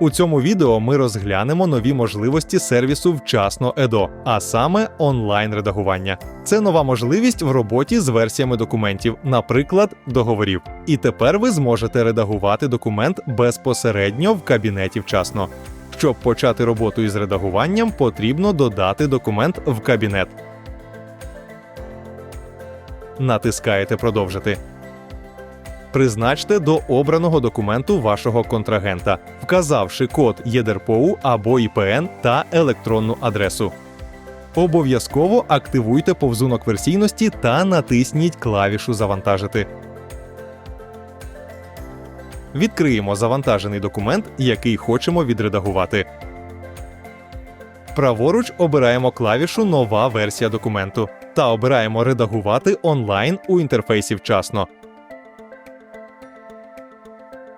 У цьому відео ми розглянемо нові можливості сервісу вчасно ЕДО, а саме онлайн редагування. Це нова можливість в роботі з версіями документів, наприклад, договорів. І тепер ви зможете редагувати документ безпосередньо в кабінеті вчасно. Щоб почати роботу із редагуванням, потрібно додати документ в кабінет. Натискаєте Продовжити. Призначте до обраного документу вашого контрагента, вказавши код ЄДРПОУ або ІПН та електронну адресу. Обов'язково активуйте повзунок версійності та натисніть клавішу Завантажити. Відкриємо завантажений документ, який хочемо відредагувати. Праворуч обираємо клавішу Нова версія документу та обираємо Редагувати онлайн у інтерфейсі вчасно.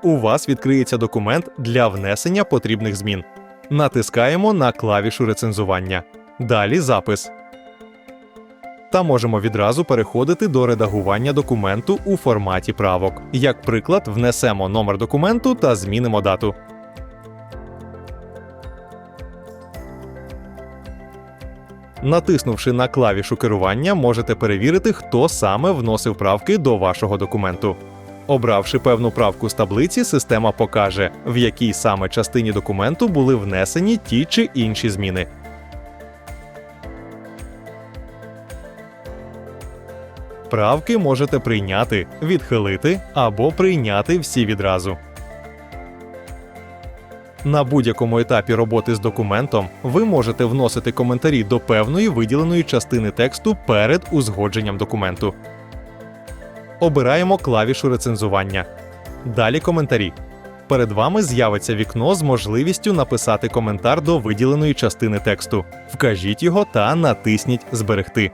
У вас відкриється документ для внесення потрібних змін. Натискаємо на клавішу рецензування. Далі запис. Та можемо відразу переходити до редагування документу у форматі правок. Як приклад, внесемо номер документу та змінимо дату. Натиснувши на клавішу керування, можете перевірити, хто саме вносив правки до вашого документу. Обравши певну правку з таблиці, система покаже, в якій саме частині документу були внесені ті чи інші зміни. Правки можете прийняти, відхилити або прийняти всі відразу. На будь-якому етапі роботи з документом ви можете вносити коментарі до певної виділеної частини тексту перед узгодженням документу. Обираємо клавішу рецензування. Далі коментарі. Перед вами з'явиться вікно з можливістю написати коментар до виділеної частини тексту. Вкажіть його та натисніть Зберегти.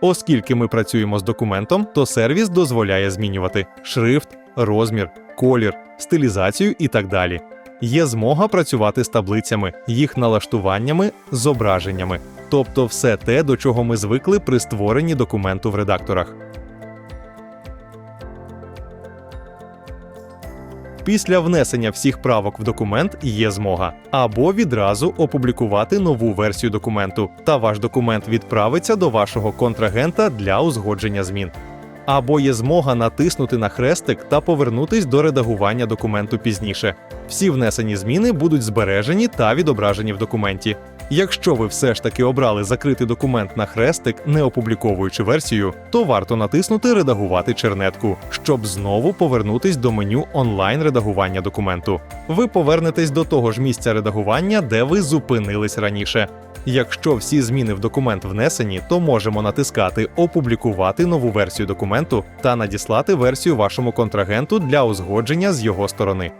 Оскільки ми працюємо з документом, то сервіс дозволяє змінювати шрифт, розмір, колір, стилізацію і так далі. Є змога працювати з таблицями, їх налаштуваннями, зображеннями, тобто все те, до чого ми звикли при створенні документу в редакторах. Після внесення всіх правок в документ є змога або відразу опублікувати нову версію документу, та ваш документ відправиться до вашого контрагента для узгодження змін. Або є змога натиснути на хрестик та повернутись до редагування документу пізніше. Всі внесені зміни будуть збережені та відображені в документі. Якщо ви все ж таки обрали закрити документ на хрестик, не опубліковуючи версію, то варто натиснути Редагувати чернетку, щоб знову повернутись до меню онлайн редагування документу. Ви повернетесь до того ж місця редагування, де ви зупинились раніше. Якщо всі зміни в документ внесені, то можемо натискати Опублікувати нову версію документу та надіслати версію вашому контрагенту для узгодження з його сторони.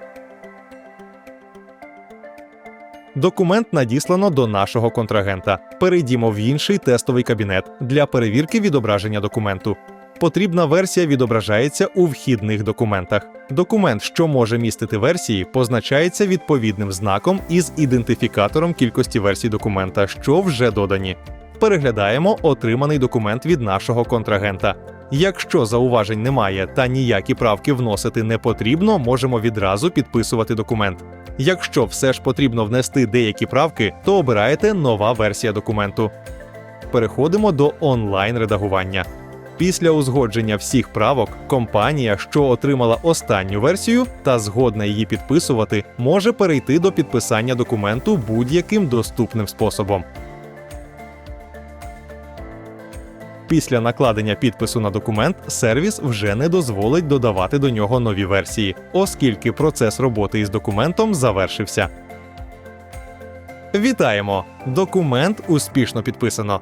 Документ надіслано до нашого контрагента. Перейдімо в інший тестовий кабінет для перевірки відображення документу. Потрібна версія відображається у вхідних документах. Документ, що може містити версії, позначається відповідним знаком із ідентифікатором кількості версій документа, що вже додані. Переглядаємо отриманий документ від нашого контрагента. Якщо зауважень немає та ніякі правки вносити не потрібно, можемо відразу підписувати документ. Якщо все ж потрібно внести деякі правки, то обираєте нова версія документу. Переходимо до онлайн редагування. Після узгодження всіх правок компанія, що отримала останню версію та згодна її підписувати, може перейти до підписання документу будь-яким доступним способом. Після накладення підпису на документ сервіс вже не дозволить додавати до нього нові версії, оскільки процес роботи із документом завершився. Вітаємо! Документ успішно підписано.